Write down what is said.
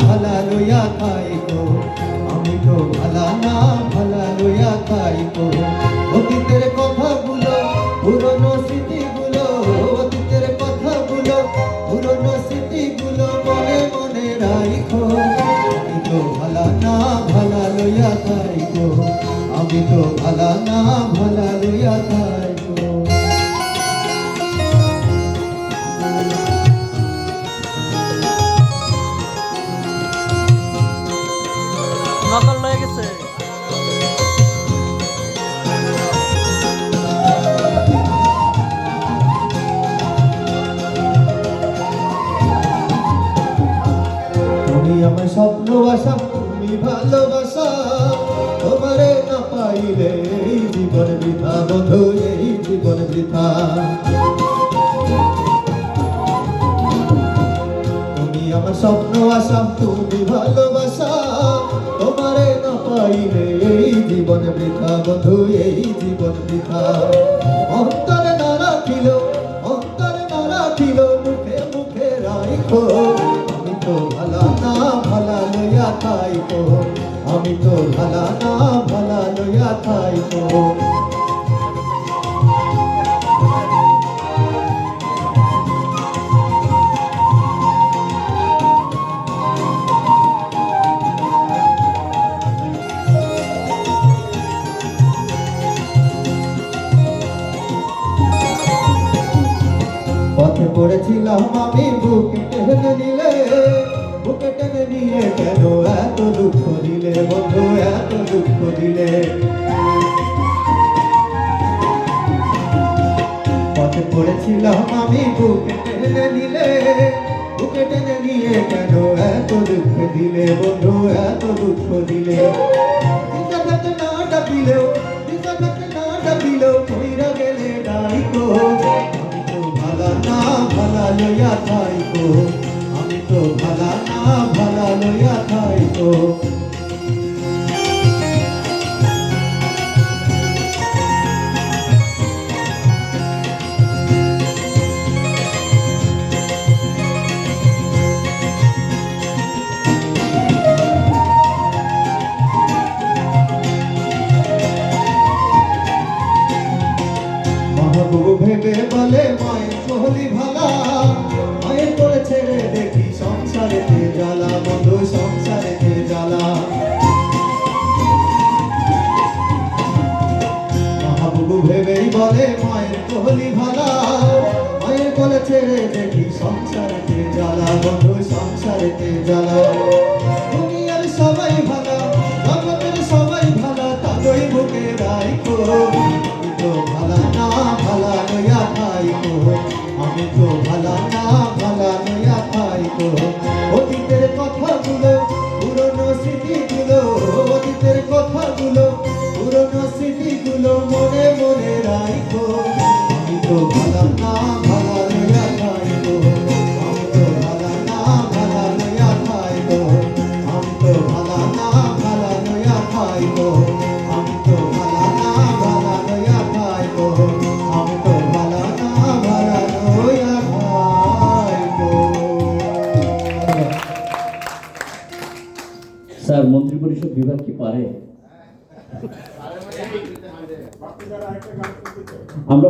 ভালা লইয়া আমি তো ভালা না ভালা লইয়া অতীতের কথাগুলো, পুরনো স্মৃতিগুলো, অতীতের কথাগুলো, পুরনো স্মৃতিগুলো মনে মনে আমি তো ভালা না আমি তো ভালা না আমার স্বপ্ন বাসা, তুমি ভালোবাসা। তোমারে না পাইলে এই জীবন বৃথা, বন্ধু, এই জীবন বৃথা। তুমি আমার স্বপ্ন আশা তুমি ভালোবাসা। তোমারে না পাইলে এই জীবন বৃথা, বন্ধু, এই জীবন বৃথা। অন্তরে না রাখিল, অন্তরে না রাখিল, মুখে মুখে রাইখো। আমি তো ভালা না। খাইকো আমি তো ভালা না ভালা লইয়া খাইকো পথে পড়েছিলাম আমি বুকে টেনে নিলে। বুকে দুঃখ দিলে কেন এত দুঃখ দিলে বন্ধু, এত দুঃখ দিলে? না ডাকিলেও না ডাকিলেও, কইরা গেলে ডাইকো আমি তো ভালা না, ভালা লইয়া থাইকো আমি তো ভালা না, ভালা লইয়া মাহবুব ভেবে বলে, মায়ের কোহলি ভালা, মায়ের করে ছেড়ে দেখি বলে, মায়ের কোহলি ভালা। মায়ের কোলে ছেড়ে দেখি সংসারেতে জ্বালা, বন্ধু সংসারেতে জ্বালা। দুনিয়ার সবাই ভালা, জগতের সবাই ভালা তাদের বুকে রাইখো। তো ভালা না, ভালা লইয়া খাইকো আমি তো ভালা না, ভালা লইয়া খাইকো স্যার মন্ত্রী পরিষদ বিভাগ কি পারে? আমরা